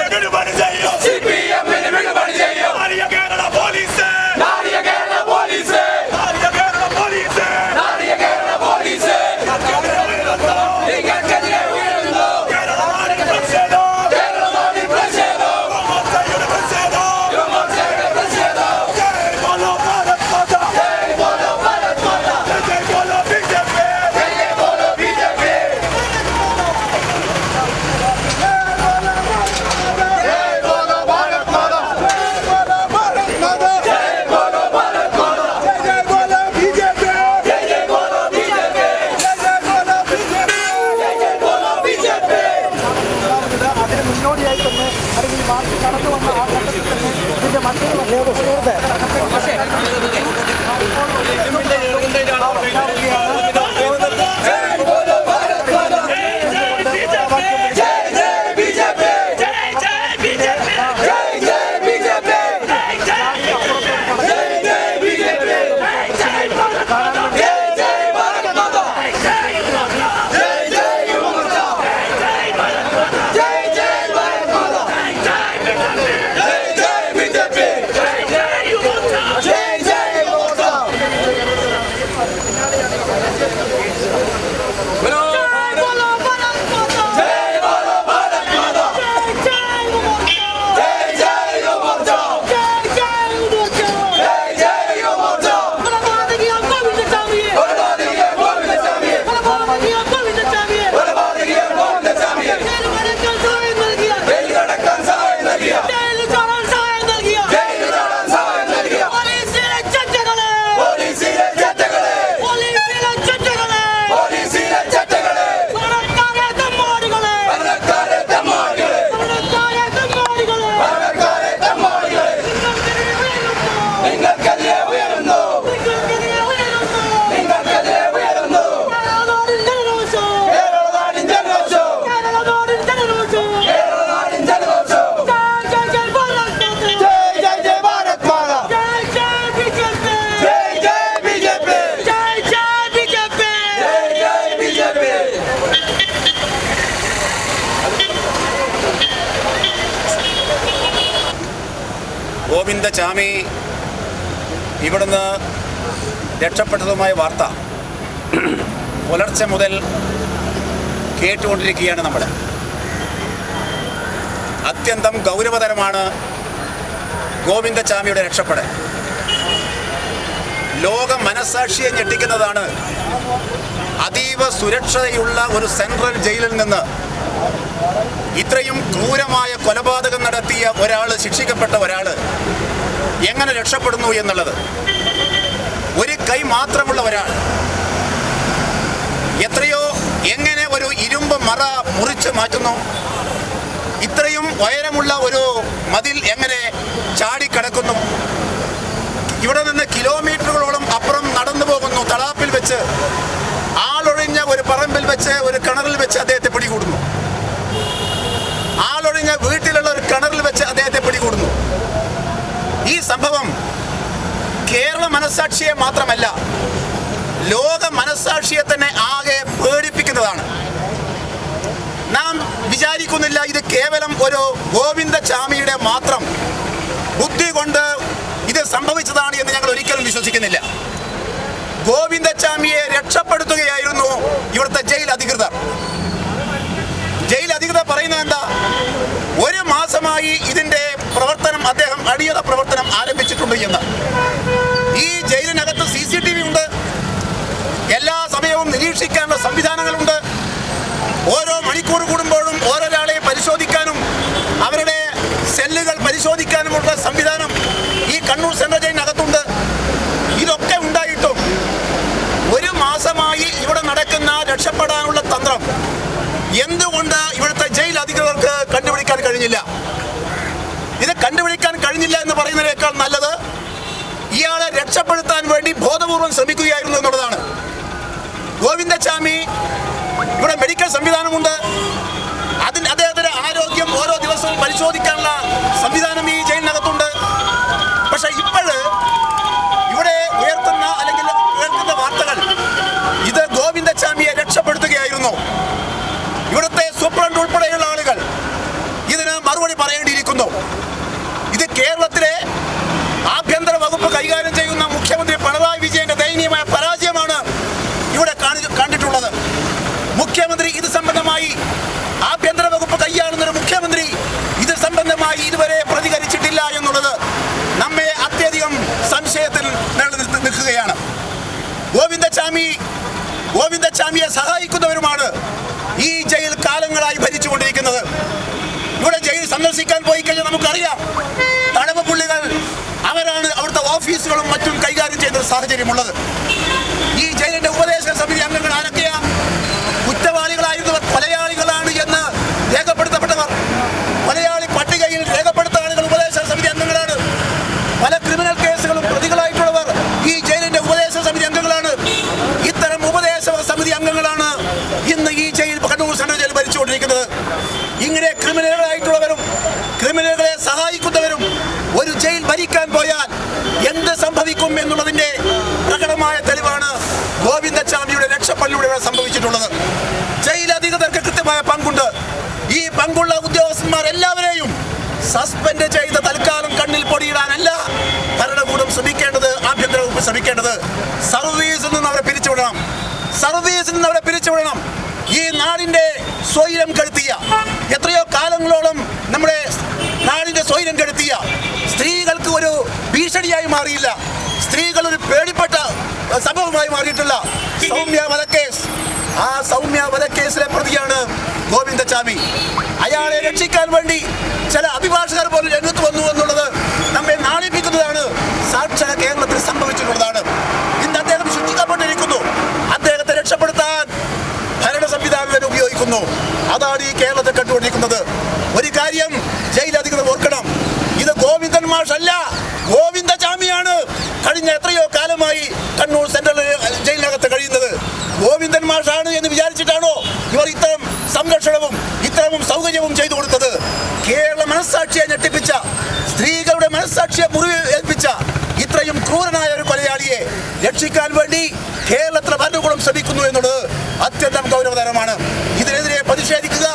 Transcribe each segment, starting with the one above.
out anybody. Govindachami ഇവിടുന്ന് രക്ഷപ്പെട്ടതുമായ വാർത്ത പുലർച്ചെ മുതൽ കേട്ടുകൊണ്ടിരിക്കുകയാണ് നമ്മൾ. അത്യന്തം ഗൗരവതരമാണ് ഗോവിന്ദചാമിയുടെ രക്ഷപ്പെടൽ. ലോക മനസാക്ഷിയെ ഞെട്ടിക്കുന്നതാണ് അതീവ സുരക്ഷയുള്ള ഒരു സെൻട്രൽ ജയിലിൽ നിന്ന് ഇത്രയും ക്രൂരമായ കൊലപാതകം നടത്തിയ ഒരാൾ ശിക്ഷിക്കപ്പെട്ട ഒരാൾ എങ്ങനെ രക്ഷപ്പെടുന്നു എന്നുള്ളത്? ഒരു കൈ മാത്രമുള്ള ഒരാൾ എത്രയോ എങ്ങനെ ഒരു ഇരുമ്പ് മറ മുറിച്ച് മാറ്റുന്നു? ഇത്രയും ഉയരമുള്ള ഒരു മതിൽ എങ്ങനെ ചാടിക്കിടക്കുന്നു? ഇവിടെ നിന്ന് കിലോമീറ്ററുകളോളം അപ്പുറം നടന്നു പോകുന്നു തളാപ്പിൽ വെച്ച്. ആളൊഴിഞ്ഞ ഒരു പറമ്പിൽ വെച്ച് ഒരു കിണറിൽ വെച്ച് അദ്ദേഹത്തെ പിടികൂടുന്നു. ആളൊഴിഞ്ഞ വീട്ടിലുള്ള ഒരു കിണറിൽ വെച്ച് അദ്ദേഹത്തെ പിടികൂടുന്നു. ഈ സംഭവം കേരള മനസാക്ഷിയെ മാത്രമല്ല ലോക മനസാക്ഷിയെ തന്നെ ആകെ പേടിപ്പിക്കുന്നതാണ്. നാം വിചാരിക്കുന്നില്ല ഇത് കേവലം ഒരു ഗോവിന്ദചാമിയുടെ മാത്രം ബുദ്ധി കൊണ്ട് ഇത് സംഭവിച്ചതാണ് എന്ന് ഞങ്ങൾ ഒരിക്കലും വിശ്വസിക്കുന്നില്ല. ഗോവിന്ദചാമിയെ രക്ഷപ്പെടുത്തുകയായിരുന്നു ഇവിടുത്തെ ജയിൽ അധികൃതർ. അധികൃതർ പറയുന്നത് എന്താ? ഒരു മാസമായി ഇതിന്റെ പ്രവർത്തനം അദ്ദേഹം അടിയറ പ്രവർത്തനം ആരംഭിച്ചിട്ടുണ്ട് എന്ന്. ഈ ജയിലിനകത്ത് സി സി ടി വി ഉണ്ട്. എല്ലാ സമയവും നിരീക്ഷിക്കാനുള്ള സംവിധാനങ്ങളുണ്ട്. ഓരോ മണിക്കൂർ കൂടുമ്പോഴും ഓരോരാളെ പരിശോധിക്കാനും അവരുടെ സെല്ലുകൾ പരിശോധിക്കാനുമുള്ള സംവിധാനം ഈ കണ്ണൂർ സെൻട്രൽ ജയിലിനകത്തുണ്ട്. ഇതൊക്കെ ഉണ്ടായിട്ടും ഒരു മാസമായി ഇവിടെ നടക്കുന്ന രക്ഷപ്പെടാനുള്ള തന്ത്രം എന്തുകൊണ്ട് കഴിഞ്ഞില്ല. ഇത് കണ്ടുപിടിക്കാൻ കഴിഞ്ഞില്ല എന്ന് പറയുന്നതിനേക്കാൾ നല്ലത് ഇയാളെ രക്ഷപ്പെടുത്താൻ വേണ്ടി ബോധപൂർവം ശ്രമിക്കുകയായിരുന്നു എന്നുള്ളതാണ്. ഗോവിന്ദസ്വാമി ഇവിടെ മെഡിക്കൽ സംവിധാനമുണ്ട്. അതിന് അദ്ദേഹത്തിന്റെ ആരോഗ്യം ഓരോ ദിവസവും പരിശോധിക്കാനുള്ള സംവിധാനം ഈ ജയിലിനകത്തുണ്ട് പക്ഷെ ഇപ്പോഴ് ഇവിടെ ഉയർത്തുന്ന അല്ലെങ്കിൽ കേൾക്കുന്ന വാർത്തകൾ ഇത് ഗോവിന്ദചാമിയെ രക്ഷപ്പെടുത്തുകയായിരുന്നു ഇവിടുത്തെ സൂപ്രണ്ട് ഉൾപ്പെടെയുള്ള ആളുകൾ ഇതിന് മറുപടി പറയേണ്ടിയിരിക്കുന്നു ഇത് കേരളത്തിലെ ആഭ്യന്തര വകുപ്പ് കൈകാര്യം ചെയ്യുന്ന മുഖ്യമന്ത്രി പിണറായി വിജയന്റെ ദയനീയമായ പരാജയമാണ് ഇവിടെ കാണി- കണ്ടിട്ടുള്ളത് മുഖ്യമന്ത്രി ഇത് സംബന്ധമായി ആഭ്യന്തര വകുപ്പ് കൈയാളുന്ന ഒരു മുഖ്യമന്ത്രി ഇത് സംബന്ധമായി ഇതുവരെ പ്രതികരിച്ചിട്ടില്ല എന്നുള്ളത് നമ്മെ അത്യധികം സംശയത്തിൽ നിലനിർത്തി നിൽക്കുകയാണ് ഗോവിന്ദചാമി ഗോവിന്ദചാമിയെ സഹായിക്കുന്നവരുമാണ് ഈ ജയിൽ കാലങ്ങളായി ഭരിച്ചുകൊണ്ടിരിക്കുന്നത്. ഇവിടെ ജയിൽ സന്ദർശിക്കാൻ പോയി കഴിഞ്ഞാൽ നമുക്കറിയാം തടവ് പുള്ളികൾ അവരാണ് അവിടുത്തെ ഓഫീസുകളും മറ്റും കൈകാര്യം ചെയ്യുന്ന സാഹചര്യമുള്ളത്. ഈ ജയിലിന്റെ ഉപദേശക സമിതി അംഗങ്ങൾ ആരൊക്കെയാ കുറ്റവാളികളായിരുന്നവർ കൊലയാളികളാണ് എന്ന് രേഖപ്പെടുത്തപ്പെട്ടവർ കൊലയാളി പട്ടികയിൽ രേഖപ്പെടുത്ത ആളുകൾ ഉപദേശക സമിതി അംഗങ്ങളാണ് പല ക്രിമിനൽ കേസുകളും പ്രതികളായിട്ടുള്ളവർ ഈ ജയിലിന്റെ ഉപദേശക സമിതി അംഗങ്ങളാണ് ഇത്തരം ഉപദേശക സമിതി അംഗങ്ങളാണ് ഇന്ന് ഈ ജയിൽ കണ്ണൂർ സെൻട്രൽ ജയിൽ ഭരിച്ചുകൊണ്ടിരിക്കുന്നത് ഇങ്ങനെ ക്രിമിനലുകളായിട്ടുള്ളവരും ക്രിമിനലുകളെ സഹായിക്കുന്നവരും ഒരു ജയിൽ ഭരിക്കാൻ പോയാൽ എന്ത് സംഭവിക്കും എന്നുള്ളതിന്റെ പ്രകടമായ തെളിവാണ് ഗോവിന്ദചാമിയുടെ രക്ഷപ്പള്ളിയുടെ സംഭവിച്ചിട്ടുള്ളത്. ജയിലധികൃതർക്ക് കൃത്യമായ പങ്കുണ്ട്. ഈ പങ്കുള്ള ഉദ്യോഗസ്ഥന്മാർ എല്ലാവരെയും സസ്പെൻഡ് ചെയ്ത് തൽക്കാലം കണ്ണിൽ പൊടിയിടാനല്ല ഭരണകൂടം ശ്രമിക്കേണ്ടത് ആഭ്യന്തര വകുപ്പ് ശ്രമിക്കേണ്ടത്. സർവീസിൽ നിന്ന് അവരെ പിരിച്ചുവിടണം. സർവീസിൽ നിന്ന് അവരെ പിരിച്ചുവിടണം. ഈ നാടിന്റെ സ്വൈരം കെടുത്തിയ എത്രയോ കാലങ്ങളോളം നമ്മുടെ നാടിന്റെ സ്വൈരം കെടുത്തിയ സ്ത്രീകൾക്ക് ഒരു ഭീഷണിയായി മാറിയില്ല. സ്ത്രീകൾ ഒരു പേടിപ്പെട്ട സംഭവമായി മാറിയിട്ടുള്ള സൗമ്യ വധക്കേസ്. ആ സൗമ്യ വധക്കേസിലെ പ്രതിയാണ് ഗോവിന്ദചാമി അയാളെ രക്ഷിക്കാൻ വേണ്ടി ചില അഭിഭാഷകർ പോലും രംഗത്ത് വന്നു എന്നുള്ളത് നമ്മെ നാണിപ്പിക്കുന്നതാണ് സാക്ഷര കേരളത്തിൽ സംഭവിച്ചിട്ടുള്ളതാണ്. ഇന്ന് അദ്ദേഹം ശിക്ഷിക്കപ്പെട്ടിരിക്കുന്നു അദ്ദേഹത്തെ രക്ഷപ്പെടുത്താൻ ഭരണ സംവിധാനം ഉപയോഗിക്കുന്നു. അതാണ് ഈ കേരളത്തെ കണ്ടുകൊണ്ടിരിക്കുന്നത് ഒരു കാര്യം ജയിൽ അധികൃതർ ഓർക്കണം ഇത് ഗോവിന്ദൻ മാഷല്ല ഗോവിന്ദചാമിയാണ് കഴിഞ്ഞ എത്രയോ കാലമായി കണ്ണൂർ സെൻട്രൽ ജയിലിനകത്ത് കഴിയുന്നത്. ഗോവിന്ദൻ മാഷാണ് എന്ന് വിചാരിച്ചിട്ടാണോ ഇവർ ഇത്തരം സംരക്ഷണവും ഇത്തരവും സൗകര്യവും ചെയ്തു കൊടുത്തത്? കേരള മനസ്സാക്ഷിയെ ഞെട്ടിപ്പിച്ച സ്ത്രീകളുടെ മനസ്സാക്ഷിയെ മുറിവ് ഏൽപ്പിച്ച ഇത്രയും ക്രൂരനായ ഒരു കൊലയാളിയെ രക്ഷിക്കാൻ വേണ്ടി കേരളത്തിലെ ഭരണകൂടം ശ്രമിക്കുന്നു എന്നുള്ളത് അത്യന്തം ഗൗരവതരമാണ്. ഇതിനെതിരെ പ്രതിഷേധിക്കുക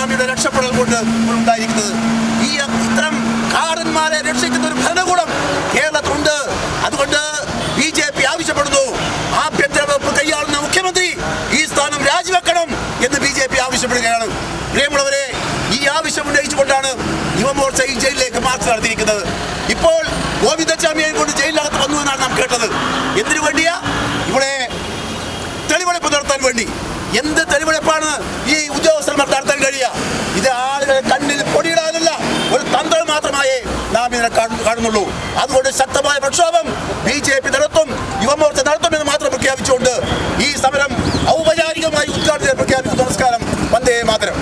ഗോവിന്ദസ്വാമിയുടെ രക്ഷപ്പെടൽ കൊണ്ട് ഉണ്ടായിരിക്കുന്നത്. ഈ ഇത്തരം കാടന്മാരെ രക്ഷിക്കുന്ന ഒരു ഭരണകൂടം കേരളത്തിലുണ്ട്. അതുകൊണ്ട് ബി ജെ പി ആവശ്യപ്പെടുന്നു. ആഭ്യന്തര വകുപ്പ് കൈയാളുന്ന മുഖ്യമന്ത്രി ഈ സ്ഥാനം രാജിവെക്കണം എന്ന് ബി ജെ പി ആവശ്യപ്പെടുകയാണ്. പ്രിയമുള്ളവരെ ഈ ആവശ്യം ഉന്നയിച്ചുകൊണ്ടാണ് യുവമോർച്ച ഈ ജയിലിലേക്ക് മാർച്ച് നടത്തിയിരിക്കുന്നത്. ഇപ്പോൾ ഗോവിന്ദസ്വാമിയെ കൊണ്ട് ജയിലിനകത്ത് വന്നു എന്നാണ് നാം കേട്ടത്. എന്തിനു വേണ്ടിയാ? ഇവിടെ തെളിവെടുപ്പ് നടത്താൻ വേണ്ടി. എന്ത് തെളിവെടുപ്പാണ് ഈ ഉദ്യോഗസ്ഥന്മാർ നടത്താൻ കഴിയുക ഇത് ആളുകളെ കണ്ണിൽ പൊടിയിടാനല്ല ഒരു തന്ത്രം മാത്രമായേ നാം ഇതിനെ കാണുന്നുള്ളൂ. അതുകൊണ്ട് ശക്തമായ പ്രക്ഷോഭം ബി ജെ പി നടത്തും യുവമോർച്ച നടത്തുമെന്ന് മാത്രം പ്രഖ്യാപിച്ചുകൊണ്ട് ഈ സമരം ഔപചാരികമായി ഉദ്ഘാടനം പ്രഖ്യാപിക്കുന്നു. നമസ്കാരം. വന്ദേ മാതരം.